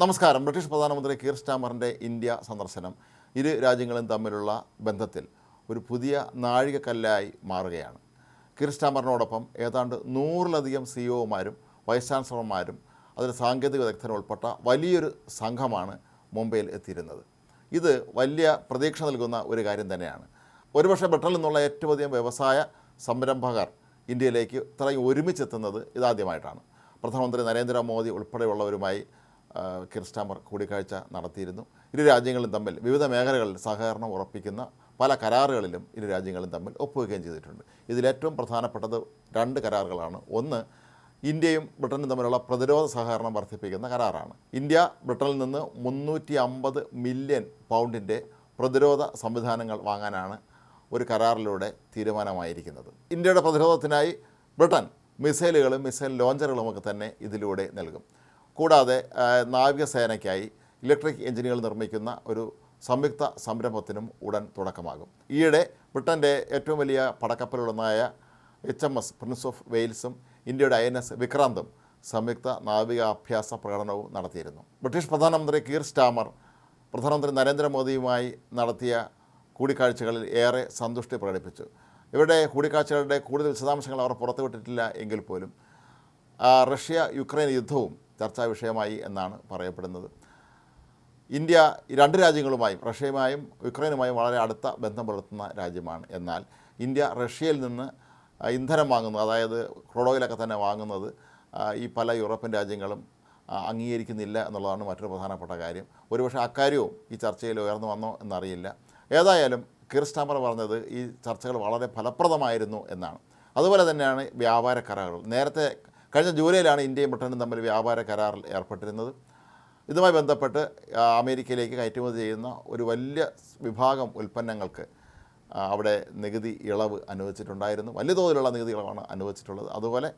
നമസ്കാരം. ബ്രിട്ടീഷ് പ്രധാനമന്ത്രി കീർ സ്റ്റാമറിന്റെ ഇന്ത്യ സന്ദർശനം. ഇരു രാജ്യങ്ങളും തമ്മിലുള്ള ബന്ധത്തിൽ ഒരു പുതിയ നാഴികക്കല്ലായി മാറുകയാണ്. കീർ സ്റ്റാമറിനോടൊപ്പം ഏതാണ്ട് നൂറിലധികം സി ഒമാരും വൈസ് ചാൻസലർമാരും അതിൽ സാങ്കേതിക വിദഗ്ധരും ഉൾപ്പെട്ട വലിയൊരു സംഘമാണ് മുംബൈയിൽ എത്തിയിരുന്നത്. ഇത് വലിയ പ്രതീക്ഷ നൽകുന്ന ഒരു കാര്യം തന്നെയാണ്. ഒരുപക്ഷെ ബ്രിട്ടനിൽ നിന്നുള്ള ഏറ്റവും അധികം വ്യവസായ സംരംഭകർ ഇന്ത്യയിലേക്ക് ഇത്രയും ഒരുമിച്ചെത്തുന്നത് ഇതാദ്യമായിട്ടാണ്. പ്രധാനമന്ത്രി നരേന്ദ്രമോദി ഉൾപ്പെടെയുള്ളവരുമായി ആ, കിർ സ്റ്റാമർ കൂടിക്കാഴ്ച നടത്തിയിരുന്നു. ഇരു രാജ്യങ്ങളും തമ്മിൽ വിവിധ മേഖലകളിൽ സഹകരണം ഉറപ്പിക്കുന്ന പല കരാറുകളിലും ഇരു രാജ്യങ്ങളും തമ്മിൽ ഒപ്പുവെക്കുകയും ചെയ്തിട്ടുണ്ട്. ഇതിലേറ്റവും പ്രധാനപ്പെട്ടത് രണ്ട് കരാറുകളാണ്. ഒന്ന് ഇന്ത്യയും ബ്രിട്ടനും തമ്മിലുള്ള പ്രതിരോധ സഹകരണം വർദ്ധിപ്പിക്കുന്ന കരാറാണ്. ഇന്ത്യ ബ്രിട്ടനിൽ നിന്ന് മുന്നൂറ്റി അമ്പത് മില്യൺ പൗണ്ടിന്റെ പ്രതിരോധ സംവിധാനങ്ങൾ വാങ്ങാനാണ് ഒരു കരാറിലൂടെ തീരുമാനമായിരിക്കുന്നത്. ഇന്ത്യയുടെ പ്രതിരോധത്തിനായി ബ്രിട്ടൻ മിസൈലുകളും മിസൈൽ ലോഞ്ചറുകളുമൊക്കെ തന്നെ ഇതിലൂടെ നൽകും. കൂടാതെ നാവികസേനയ്ക്കായി ഇലക്ട്രിക് എഞ്ചിനുകൾ നിർമ്മിക്കുന്ന ഒരു സംയുക്ത സംരംഭത്തിനും ഉടൻ തുടക്കമാകും. ഈയിടെ ബ്രിട്ടന്റെ ഏറ്റവും വലിയ പടക്കപ്പലുള്ളതായ H M S prince of വെയിൽസും ഇന്ത്യയുടെ ഐ എൻ എസ് വിക്രാന്തും സംയുക്ത നാവികാഭ്യാസ പ്രകടനവും നടത്തിയിരുന്നു. ബ്രിട്ടീഷ് പ്രധാനമന്ത്രി കീർ സ്റ്റാമർ പ്രധാനമന്ത്രി നരേന്ദ്രമോദിയുമായി നടത്തിയ കൂടിക്കാഴ്ചകളിൽ ഏറെ സന്തുഷ്ടി പ്രകടിപ്പിച്ചു. ഇവരുടെ കൂടിക്കാഴ്ചകളുടെ കൂടുതൽ വിശദാംശങ്ങൾ അവർ പുറത്തുവിട്ടിട്ടില്ല എങ്കിൽ പോലും റഷ്യ യുക്രൈൻ യുദ്ധവും ചർച്ചാ വിഷയമായി എന്നാണ് പറയപ്പെടുന്നത്. ഇന്ത്യ ഈ രണ്ട് രാജ്യങ്ങളുമായും റഷ്യയുമായും യുക്രൈനുമായും വളരെ അടുത്ത ബന്ധം പുലർത്തുന്ന രാജ്യമാണ്. എന്നാൽ ഇന്ത്യ റഷ്യയിൽ നിന്ന് ഇന്ധനം വാങ്ങുന്നത് അതായത് ക്രൂഡ് ഓയിലൊക്കെ തന്നെ വാങ്ങുന്നത് ഈ പല യൂറോപ്യൻ രാജ്യങ്ങളും അംഗീകരിക്കുന്നില്ല എന്നുള്ളതാണ് മറ്റൊരു പ്രധാനപ്പെട്ട കാര്യം. ഒരുപക്ഷെ അക്കാര്യവും ഈ ചർച്ചയിൽ ഉയർന്നു വന്നോ എന്നറിയില്ല. ഏതായാലും കിർസ്റ്റാമർ പറഞ്ഞത് ഈ ചർച്ചകൾ വളരെ ഫലപ്രദമായിരുന്നു എന്നാണ്. അതുപോലെ തന്നെയാണ് വ്യാപാര കരാറുകൾ നേരത്തെ കഴിഞ്ഞ ജൂലൈയിലാണ് ഇന്ത്യയും ബ്രിട്ടനും തമ്മിൽ വ്യാപാര കരാറിൽ ഏർപ്പെട്ടിരുന്നത്. ഇതുമായി ബന്ധപ്പെട്ട് അമേരിക്കയിലേക്ക് കയറ്റുമതി ചെയ്യുന്ന ഒരു വലിയ വിഭാഗം ഉൽപ്പന്നങ്ങൾക്ക് അവിടെ നികുതി ഇളവ് അനുവദിച്ചിട്ടുണ്ടായിരുന്നു. വലിയ തോതിലുള്ള നികുതി ഇളവാണ് അനുവദിച്ചിട്ടുള്ളത്. അതുപോലെ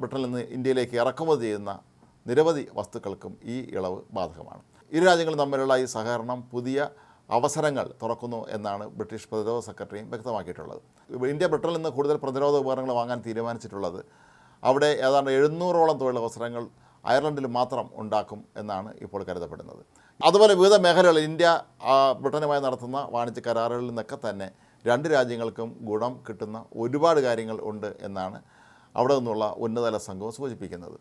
ബ്രിട്ടനിൽ നിന്ന് ഇന്ത്യയിലേക്ക് ഇറക്കുമതി ചെയ്യുന്ന നിരവധി വസ്തുക്കൾക്കും ഈ ഇളവ് ബാധകമാണ്. ഇരു രാജ്യങ്ങളും തമ്മിലുള്ള ഈ സഹകരണം പുതിയ അവസരങ്ങൾ തുറക്കുന്നു എന്നാണ് ബ്രിട്ടീഷ് പ്രതിരോധ സെക്രട്ടറിയും വ്യക്തമാക്കിയിട്ടുള്ളത്. ഇന്ത്യ ബ്രിട്ടനിൽ നിന്ന് കൂടുതൽ പ്രതിരോധ ഉപകരണങ്ങൾ വാങ്ങാൻ തീരുമാനിച്ചിട്ടുള്ളത് അവിടെ ഏതാണ്ട് എഴുന്നൂറോളം തൊഴിലവസരങ്ങൾ അയർലൻഡിൽ മാത്രം ഉണ്ടാക്കും എന്നാണ് ഇപ്പോൾ കരുതപ്പെടുന്നത്. അതുപോലെ വിവിധ മേഖലകളിൽ ഇന്ത്യ ബ്രിട്ടനുമായി നടത്തുന്ന വാണിജ്യ കരാറുകളിൽ നിന്നൊക്കെ തന്നെ രണ്ട് രാജ്യങ്ങൾക്കും ഗുണം കിട്ടുന്ന ഒരുപാട് കാര്യങ്ങൾ ഉണ്ട് എന്നാണ് അവിടെ നിന്നുള്ള ഉന്നതതല സംഘം സൂചിപ്പിക്കുന്നത്.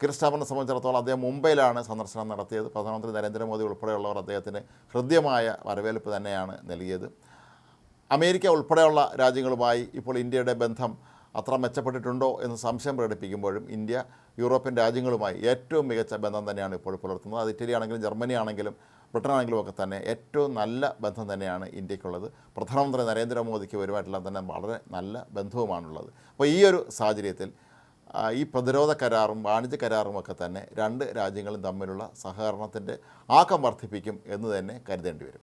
കിർസ്റ്റാമറിനെ സംബന്ധിച്ചിടത്തോളം അദ്ദേഹം മുംബൈയിലാണ് സന്ദർശനം നടത്തിയത്. പ്രധാനമന്ത്രി നരേന്ദ്രമോദി ഉൾപ്പെടെയുള്ളവർ അദ്ദേഹത്തിന് ഹൃദ്യമായ വരവേൽപ്പ് തന്നെയാണ് നൽകിയത്. അമേരിക്ക ഉൾപ്പെടെയുള്ള രാജ്യങ്ങളുമായി ഇപ്പോൾ ഇന്ത്യയുടെ ബന്ധം അത്ര മെച്ചപ്പെട്ടിട്ടുണ്ടോ എന്ന് സംശയം പ്രകടിപ്പിക്കുമ്പോഴും ഇന്ത്യ യൂറോപ്യൻ രാജ്യങ്ങളുമായി ഏറ്റവും മികച്ച ബന്ധം തന്നെയാണ് ഇപ്പോൾ പുലർത്തുന്നത്. അത് ഇറ്റലി ആണെങ്കിലും ജർമ്മനി ആണെങ്കിലും ബ്രിട്ടൻ ആണെങ്കിലും ഒക്കെ തന്നെ ഏറ്റവും നല്ല ബന്ധം തന്നെയാണ് ഇന്ത്യക്കുള്ളത്. പ്രധാനമന്ത്രി നരേന്ദ്രമോദിക്ക് വരുമായിട്ടുള്ള തന്നെ വളരെ നല്ല ബന്ധവുമാണുള്ളത്. അപ്പോൾ ഈ ഒരു സാഹചര്യത്തിൽ ഈ പ്രതിരോധ കരാറും വാണിജ്യ കരാറും ഒക്കെ തന്നെ രണ്ട് രാജ്യങ്ങളും തമ്മിലുള്ള സഹകരണത്തിന്റെ ആക്കം വർദ്ധിപ്പിക്കും എന്ന് തന്നെ കരുതേണ്ടി വരും.